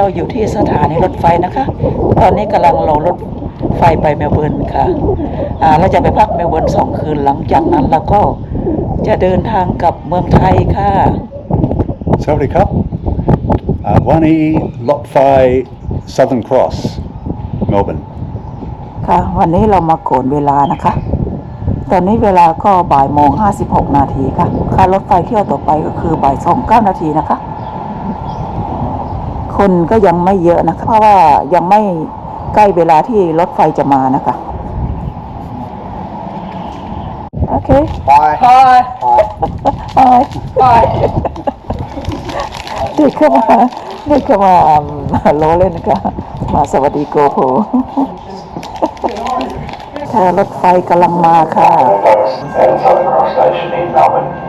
เราอยู่ที่สถานีรถไฟนะคะ ตอนนี้กำลังรอรถไฟไปเมลเบิร์นค่ะอ่าเราจะไปพักเมลเบิร์นสองคืนหลังจากนั้นเราก็จะเดินทางกลับเมืองไทยค่ะ Sawadee Cup. Uh, 1E Lot 5 Southern Cross, Melbourne. ค่ะ วันนี้เรามาโกนเวลานะคะ ตอนนี้เวลาก็บ่ายโมงห้าสิบหกนาทีค่ะ ค่ารถไฟเที่ยวต่อไปก็คือบ่ายสองเก้านาทีนะคะ คนก็ยังไม่เยอะนะคะเพราะว่ายังไม่ใกล้เวลาที่รถไฟจะมานะคะ โอเค Bye. บายบายบายเด็กเข้ามาเด็กเข้ามาอืมล้อเล่นนะคะมาสวัสดีโกโพค่ะรถไฟกำลังมาค่ะ at Southern Cross Station in Melbourne.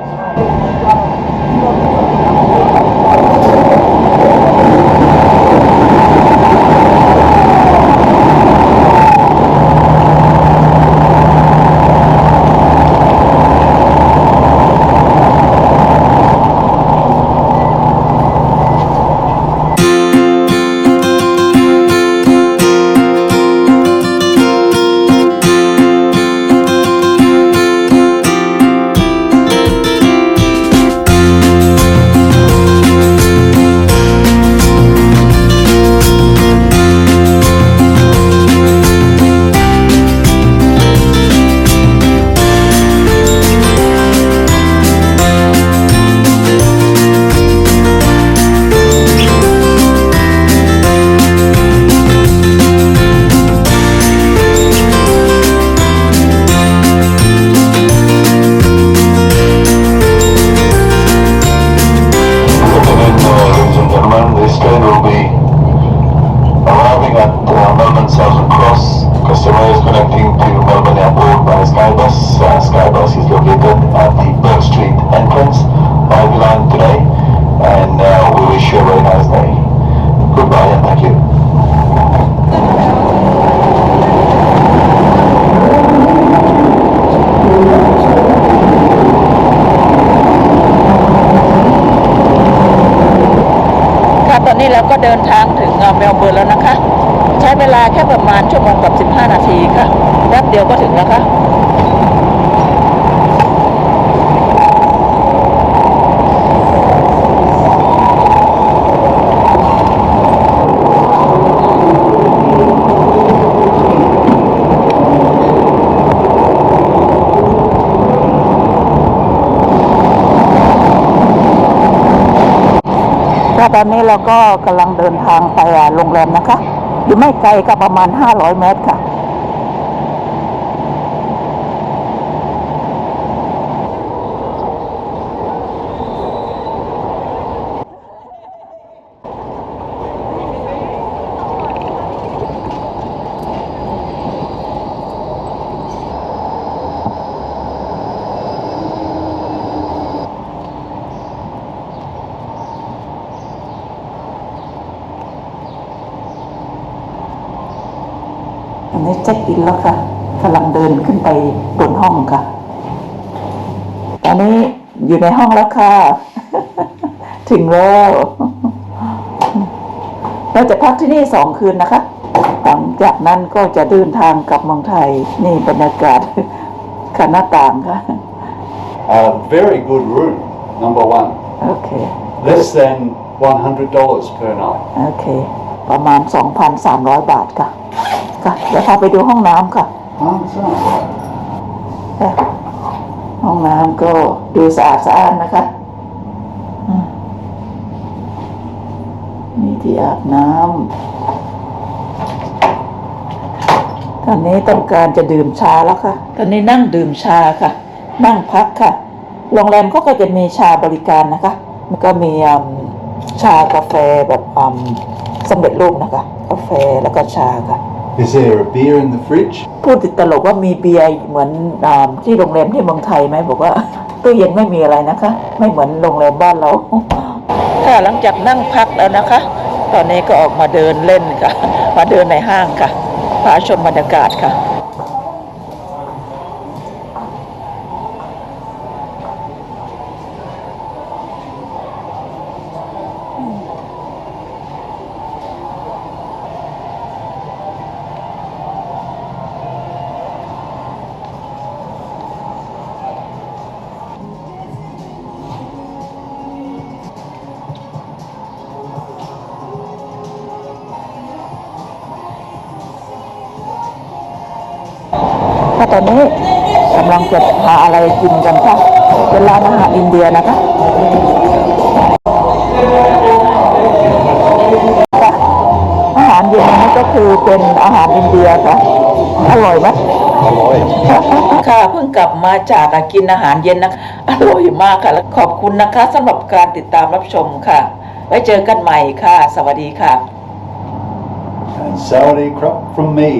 นี่เราก็เดินทางถึงเอ่อเมลเบิร์นแล้วนะคะ ใช้เวลาแค่ประมาณชั่วโมงกับ 15 นาทีค่ะแป๊บเดียวก็ถึงแล้วค่ะ ตอนนี้เราก็กำลังเดินทางไปโรงแรมนะคะ อยู่ไม่ไกลก็ประมาณ 500 เมตรค่ะ อันนี้เช็คอินแล้วค่ะกำลังเดินขึ้นไปบนห้องค่ะ ตอนนี้อยู่ในห้องแล้วค่ะ ถึงแล้วเราจะพักที่นี่สองคืนนะคะ หลังจากนั้นก็จะเดินทางกลับเมืองไทย นี่บรรยากาศค่ะหน้าต่างค่ะ A very good room, number one. โอเค Less than $100 per night. โอเคประมาณ 2,300 บาทค่ะ ค่ะเดี๋ยวพาไปดูห้องน้ำค่ะ Oh, that's right. ค่ะห้องน้ำก็ดูสะอาดสะอาดนะคะอืมมีที่อาบน้ำตอนนี้ต้องการจะดื่มชาแล้วค่ะ ตอนนี้นั่งดื่มชาค่ะ นั่งพักค่ะ โรงแรมเขาก็จะมีชาบริการนะคะ มันก็มีอืมชากาแฟแบบอืมสำเร็จรูปนะคะ กาแฟแล้วก็ชาค่ะ Is there a beer in the fridge? พูดติดตลกว่ามีเบียร์เหมือนอาที่โรงแรมที่เมืองไทยไหมบอกว่าตู้เย็นไม่มีอะไรนะคะ ไม่เหมือนโรงแรมบ้านเราค่ะหลังจากนั่งพักแล้วนะคะ ตอนนี้ก็ออกมาเดินเล่นค่ะ มาเดินในห้างค่ะพาชมบรรยากาศค่ะ ค่ะตอนนี้กำลังจะหาอะไรกินกันค่ะเป็นร้านอาหารอินเดียนะคะอาหารเย็นนี้ก็คือเป็นอาหารอินเดียค่ะอร่อยไหมอร่อยค่ะเพิ่งกลับมาจากกินอาหารเย็นนะอร่อยมากค่ะและขอบคุณนะคะสำหรับการติดตามรับชมค่ะ ไว้เจอกันใหม่ค่ะ สวัสดีค่ะ And Saudi crop from me.